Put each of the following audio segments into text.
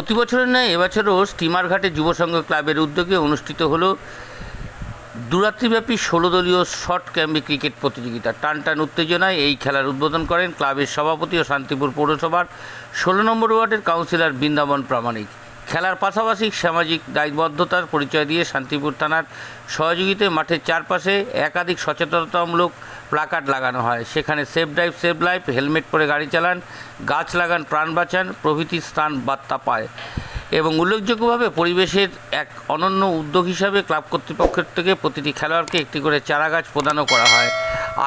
প্রতি বছরের ন্যায় এবছরও স্টিমার ঘাটে যুব সংঘ ক্লাবের উদ্যোগে অনুষ্ঠিত হলো দুরাত্রিব্যাপী ষোলো দলীয় শর্ট ক্যাম্পে ক্রিকেট প্রতিযোগিতা। টান টান উত্তেজনায় এই খেলার উদ্বোধন করেন ক্লাবের সভাপতি ও শান্তিপুর পৌরসভার ষোলো নম্বর ওয়ার্ডের কাউন্সিলর বৃন্দাবন প্রামাণিক। খেলার পাশাপাশি সামাজিক দায়বদ্ধতার পরিচয় দিয়ে শান্তিপুর থানার সহযোগিতায় মাঠের চারপাশে একাধিক সচেতনতামূলক প্লাকার্ড লাগানো হয়। সেখানে safe drive save life helmet পরে গাড়ি চালান, গাছ লাগান, প্রাণ বাঁচান, প্রভৃতি স্থান বার্তা পায়। এবং উল্লেখযোগ্যভাবে পরিবেশের এক অনন্য উদ্যোগ হিসাবে ক্লাব কর্তৃপক্ষের থেকে প্রতিটি খেলোয়াড়কে একটি করে চারা গাছ প্রদানও করা হয়।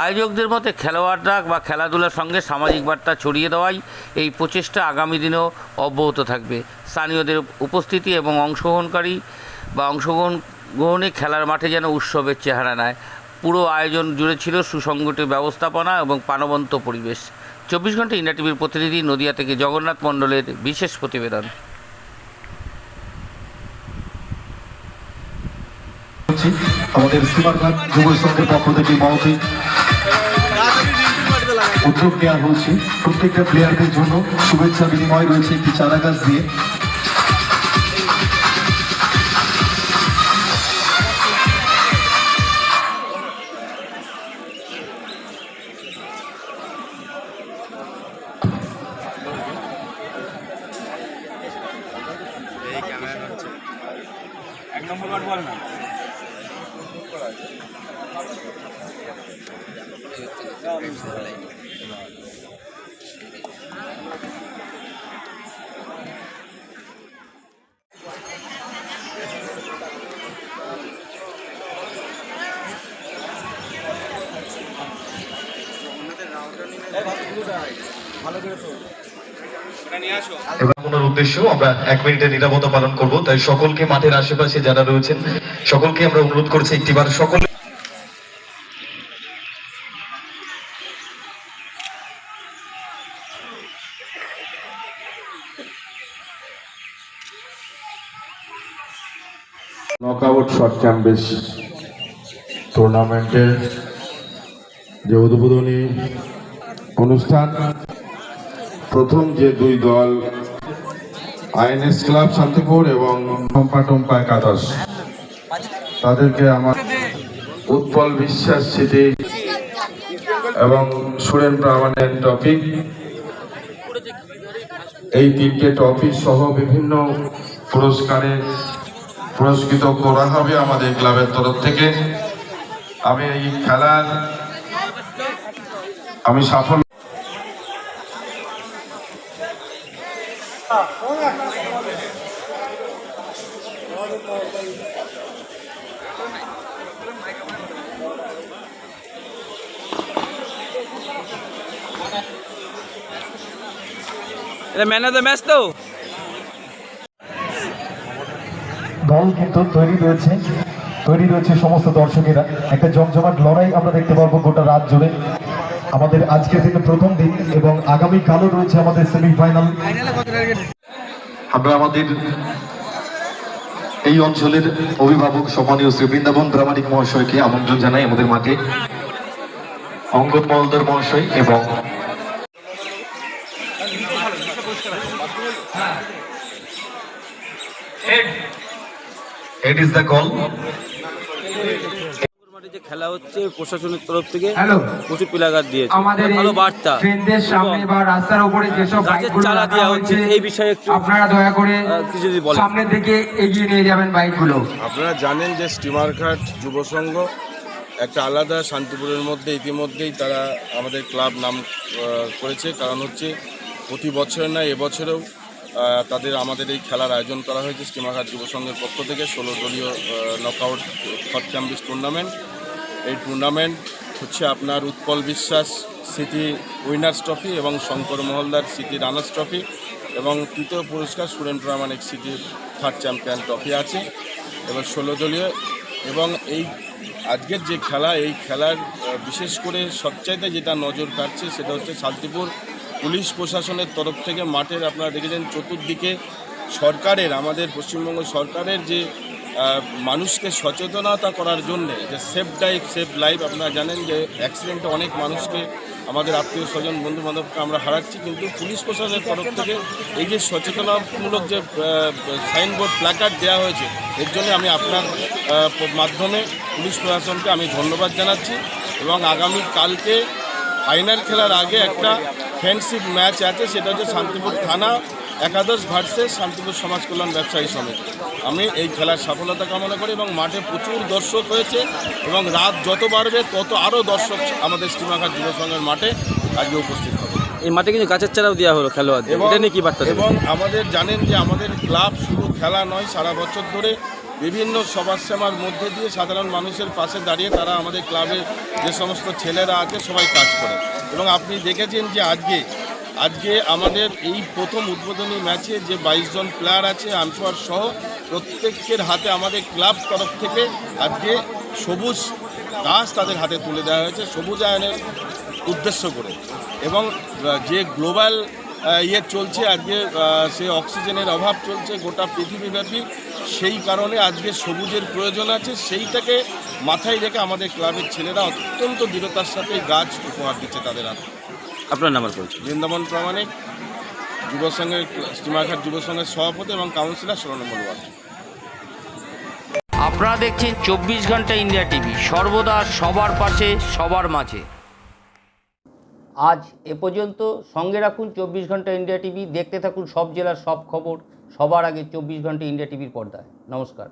আয়োজকদের মতে খেলোয়াড়রা বা খেলাধুলার সঙ্গে সামাজিক বার্তা ছড়িয়ে দেওয়াই এই প্রচেষ্টা আগামী দিনেও অব্যাহত থাকবে। স্থানীয়দের উপস্থিতি এবং অংশগ্রহণকারী বা অংশগ্রহণ গ্রহণে খেলার মাঠে যেন উৎসবের চেহারা নেয়। পুরো আয়োজন জুড়ে ছিল সুসংগঠিত ব্যবস্থাপনা এবং প্রাণবন্ত পরিবেশ। চব্বিশ ঘণ্টা ইন্ডিয়া টিভির প্রতিনিধি নদিয়া থেকে জগন্নাথ মণ্ডলের বিশেষ প্রতিবেদন। আমাদের সীমাঘাট যুব সংঘের পক্ষ থেকে মহতি উদ্যোগ নেওয়া হয়েছে। প্রত্যেকটা প্লেয়ারদের জন্য শুভেচ্ছা বিনিময় রয়েছে একটি চারা গাছ দিয়ে। নম্বর বল না ভালো করে তো এবার উদ্দেশ্য আমরা এক মিনিটের নিরাপত্তা পালন করব। তাই সকলকে মাঠের আশেপাশে যারা রয়েছেন সকলকে আমরা অনুরোধ করছি একটিবার সকলে নকআউট শর্ট চ্যাম্পিয়ন্স টুর্নামেন্টের যে উদ্বোধনী অনুষ্ঠান প্রথম যে দুই দল আইএনএস ক্লাব শান্তিপুর এবং টম্পা টম্পা একাদশ। তাদেরকে আমার উৎপল বিশ্বাস স্মৃতি এবং সুরেন প্রামাণের টপিক এই তিনটে টপিক সহ বিভিন্ন পুরস্কারে পুরস্কৃত করা হবে আমাদের ক্লাবের তরফ থেকে। আমি এই খেলার আমি সাফল্য এটা ম্যান অফ দ্য ম্যাচ তো। দল কিন্তু তৈরি রয়েছে তৈরি রয়েছে সমস্ত দর্শকেরা। একটা জমজমাট লড়াই আমরা দেখতে পারব গোটা রাত জুড়ে। আমাদের আজকে থেকে প্রথম দিন এবং আগামী কালও রয়েছে আমাদের সেমিফাইনাল আমরা আমাদের এই অঞ্চলের অভিভাবক সম্মানীয় শ্রী বৃন্দাবন প্রামাণিক মহাশয়কে আমন্ত্রণ জানাই আমাদের মাঠে অঙ্গদ মহলদার মহাশয় এবং It ইজ দ্য call. মাঠে যে খেলা হচ্ছে প্রশাসনের তরফ থেকে প্রচুর পিলাগার দিয়েছে। ভালো বার্তা। গাছের রাখা দেওয়া হচ্ছে, এই বিষয়ে একটু, আপনারা দয়া করে কিছু যদি বলেন। সামনের দিকে এগিয়ে নিয়ে যাবেন বাইকগুলো। আপনারা জানেন যে স্টিমারঘাট যুব সংঘ একটা আলাদা শান্তিপুরের মধ্যে ইতিমধ্যেই তারা আমাদের ক্লাব নাম করেছে। কারণ হচ্ছে প্রতি বছর না এবছরেও তাদের আমাদের এই খেলার আয়োজন করা হয়েছে স্টিমারঘাট যুব সংঘের পক্ষ থেকে। ষোলো দলীয় নকআউট শর্ট চ্যাম্পিয়ন্স টুর্নামেন্ট এই টুর্নামেন্ট হচ্ছে আপনার Utpal Biswas city winners trophy এবং Shankar Mahaldar city runners trophy এবং তৃতীয় পুরস্কার সুরেন প্রামাণিক সিটির থার্ড চ্যাম্পিয়ন ট্রফি আছে। এবার ষোলো দলীয় এবং এই আজকের যে খেলা, এই খেলার বিশেষ করে সবচাইতে যেটা নজর কাটছে সেটা হচ্ছে শান্তিপুর পুলিশ প্রশাসনের তরফ থেকে মাঠের আপনারা দেখেছেন চতুর্দিকে সরকারের, আমাদের পশ্চিমবঙ্গ সরকারের যে মানুষকে সচেতনতা করার জন্য যে সেফ ড্রাইভ, সেফ লাইফ, আপনারা জানেন যে অ্যাক্সিডেন্টে অনেক মানুষকে, আমাদের আত্মীয় স্বজন বন্ধু বান্ধবকে আমরা হারাচ্ছি, কিন্তু পুলিশ প্রশাসনের তরফ থেকে এই যে সচেতনামূলক যে সাইনবোর্ড, প্ল্যাকার্ড দেওয়া হয়েছে, এর জন্য আমি আপনার মাধ্যমে পুলিশ প্রশাসনকে আমি ধন্যবাদ জানাচ্ছি এবং আগামী কালকে ফাইনাল খেলার আগে একটা ফ্রেন্ডশিপ ম্যাচ আছে, সেটা হচ্ছে শান্তিপুর থানা। একাদশ ভার্সেস শান্তিপুর সমাজ কল্যাণ ব্যবসায়ী সমিতি। আমি এই খেলার সফলতা কামনা করি এবং মাঠে প্রচুর দর্শক হয়েছে এবং রাত যত বাড়বে তত আরও দর্শক আমাদের স্টিমাঘাট যুব সংঘের মাঠে আজকে উপস্থিত হবে। এই মাঠে কিন্তু গাছের চারাও দেওয়া হলো খেলোয়াড়দের। এটা নিয়ে কি বার্তা এবং আমাদের জানেন যে আমাদের ক্লাব শুধু খেলা নয় সারা বছর ধরে বিভিন্ন সমাজসেবার মধ্যে দিয়ে সাধারণ মানুষের পাশে দাঁড়িয়ে তারা আমাদের ক্লাবের যে সমস্ত ছেলেরা আছে সবাই কাজ করে। এবং আপনি দেখেছেন যে আজকে আজকে আমাদের এই প্রথম উদ্বোধনী ম্যাচে যে বাইশ জন প্লেয়ার আছে আনফোয়ার সহ প্রত্যেকের হাতে আমাদের ক্লাব তরফ থেকে আজকে সবুজ গাছ তাদের হাতে তুলে দেওয়া হয়েছে, সবুজায়নের উদ্দেশ্য করে। এবং যে গ্লোবাল ইয়ে চলছে আজকে সে অক্সিজেনের অভাব চলছে গোটা পৃথিবীব্যাপী, সেই কারণে আজকে সবুজের প্রয়োজন আছে, সেইটাকে মাথায় রেখে আমাদের ক্লাবের ছেলেরা অত্যন্ত দৃঢ়তার সাথে গাছ উপহার দিচ্ছে তাদের হাতে। আপনার নাম্বার পরিচয়? বৃন্দাবন প্রামাণিক যুব সংঘের স্টিমাঘাট যুব সংঘের সভাপতি এবং কাউন্সিলর ষোলো নম্বর ওয়ার্ড। আপনারা দেখছেন চব্বিশ ঘণ্টা ইন্ডিয়া টিভি সর্বদা সবার পাশে সবার মাঝে। আজ এ পর্যন্ত সঙ্গে রাখুন চব্বিশ ঘণ্টা ইন্ডিয়া টিভি দেখতে থাকুন সব জেলার সব খবর সবার আগে চব্বিশ ঘণ্টা ইন্ডিয়া টিভির পর্দায়। নমস্কার।